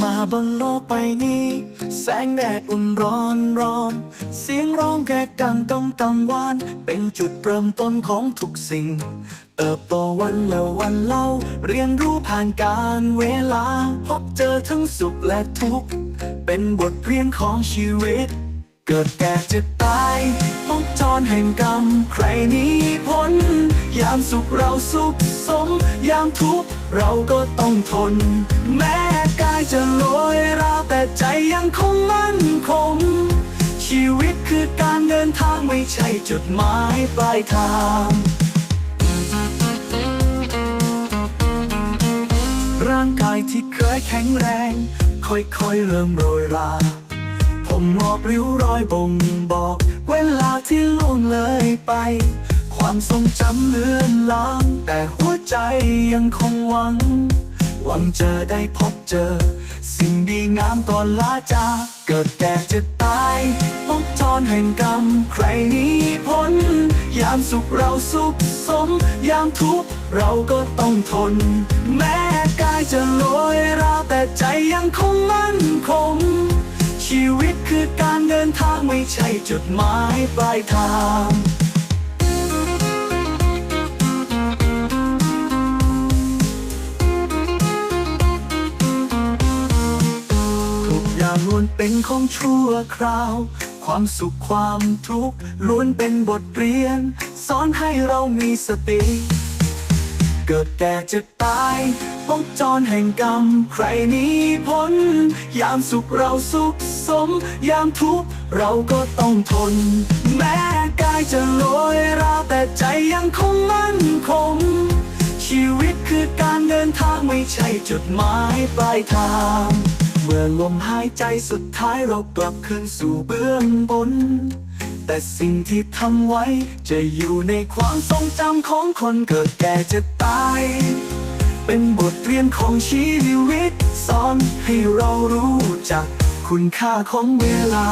มาบนโลกใบนี้ แสงแดดอุ่นร้อนร้อน เสียงร้องแกดังกำกังวาน เป็นจุดเริ่มต้นของทุกสิ่ง เติบโตวันแล้ววันเล่า เรียนรู้ผ่านการเวลา พบเจอทั้งสุขและทุกข์ เป็นบทเรียนของชีวิต เกิดแก่เจ็บตายต้องจรแห่งกรรม ใครนี้พ้น ยามสุขเราสุขสม ยามทุกข์เราก็ต้องทน แม้กา คือการเดินทางไม่ใช่จุดหมายปลายทาง ร่างกายที่เคยแข็งแรง ค่อยๆ เริ่มโรยรา ผมงอกริ้วรอยบ่งบอก เวลาที่ล่วงเลยไป ความทรงจำเลือนลาง แต่หัวใจยังคงหวัง หวังเจอได้พบเจอ สิ่งดีงามก่อนลาจากเกิดแก่เจะตาย ห่งกรรม ใครนี้พ้น ยามสุขเราสุขสม ยามทุกข์เราก็ต้องทน แม้กายจะโรยราแต่ใจยังคงมั่นคง ชีวิตคือการเดินทางไม่ใช่จุดหมายปลายทางทุกอย่างล้วนเป็นของชั่วคราว ความสุขความทุกข์ล้วนเป็นบทเรียน สอนให้เรามีสติ เกิดแก่เจ็บตายพบจรแห่งกรรม ใครนี้พ้น ยามสุขเราสุขสม ยามทุกข์เราก็ต้องทน แม้กายจะโรยราแต่ใจยังคงมั่นคง ชีวิตคือการเดินทางไม่ใช่จุดหมายปลายทาง เมื่อลมหายใจสุดท้ายเรากลับขึ้นสู่เบื้องบน แต่สิ่งที่ทำไว้ จะอยู่ในความทรงจำของคนเกิดแก่เจะตาย เป็นบทเรียนของชีวิตสอนให้เรารู้จักคุณค่าของเวลา